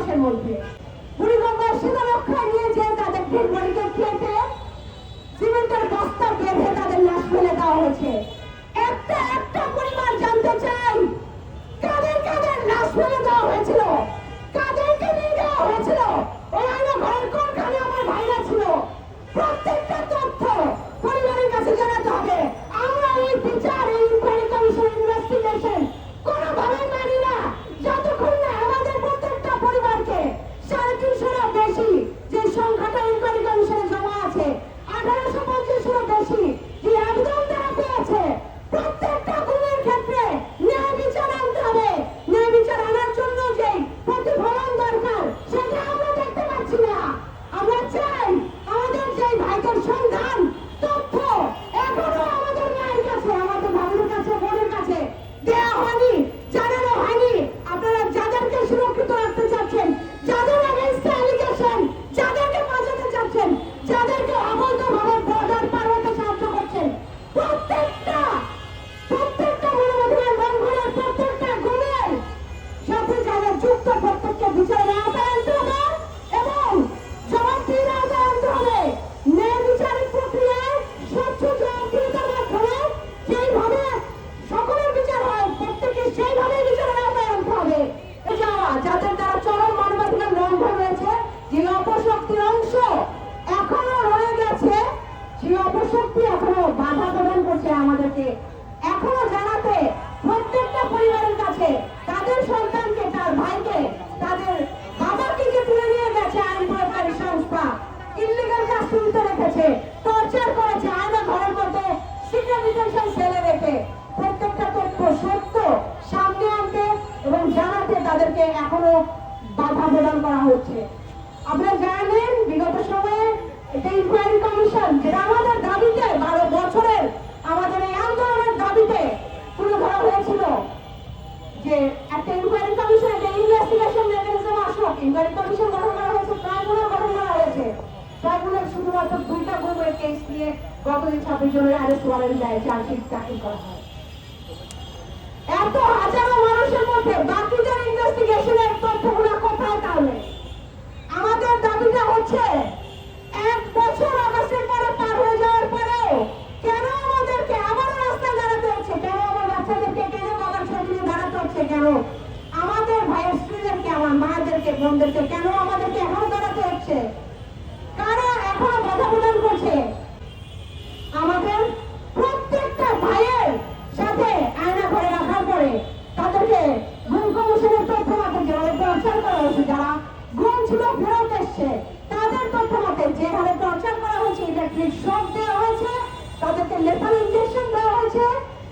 মাসের মধ্যে। বুড়িগঙ্গার শীতলক্ষায় এবং জবাবদিহির আওতায় হবে। ন্যায় বিচারিক চরম মানবাধিকার লঙ্ঘন হয়েছে, যে অপশক্তির অংশ এখনও রয়ে গেছে, সেই অপশক্তি এখনও বাধা প্রদান করছে আমাদেরকে। এখনও জানাতে প্রত্যেকটা পরিবারের কাছে এবং জানাতে তাদেরকে এখনও বাধা প্রদান করা হচ্ছে। আপনারা জানেন, বিগত সময়ে ইনকোয়ারি কমিশন যেটা আমাদের দাবিতে, বারো বছরের আমাদের এই আন্দোলনের দাবিতে তুলে ধরা হয়েছিল যে একটা ইনকোয়ারি কমিশন একটা ইনভেস্টিগেশন মেকানিজম ইনকোয়ারি কমিশন গঠন করা হয়েছে ট্রাইব্যুনাল গঠন করা হয়েছে। ট্রাইব্যুনাল শুধুমাত্র দুইটা গ্রুপের কেস নিয়ে গতদিন ছাব্বিশ জনের অ্যারেস্ট ওয়ারেন্ট দেয় চার্জশিট দাখিল করা হয়। এত হাজারো মানুষের মধ্যে বাকিদের ইনভেস্টিগেশনের তথ্যগুলো কোথায় তাহলে আমাদের দাবিটা হচ্ছে এক বছর আগস্টের পরে পার হয়ে যাওয়ার পরেও কেন আমাদেরকে আবারও রাস্তায় দাঁড়াতে হচ্ছে কেন আমার বাচ্চাদেরকে কেন বাবার ছবি নিয়ে দাঁড়াতে হচ্ছে কেন আমাদের ভাইয়ের স্ত্রীদেরকে আমার মাদেরকে বোনদেরকে কেন আমাদেরকে এখনও দাঁড়াতে হচ্ছে? কারা এখনও বাধা প্রদান করছে? আমাদের প্রত্যেকটা ভাইয়ের সাথে আয়না করে রাখার পরে তাদেরকে গুম কমিশনের তথ্য মতে যেভাবে টর্চার করা হয়েছে, যারা গুম ছিল, ফেরত এসছে, তাদের তথ্য মতে যে হারে টর্চার করা হয়েছে ইলেকট্রিক শক দেওয়া হয়েছে, তাদেরকে লেথাল ইঞ্জেকশন দেওয়া হয়েছে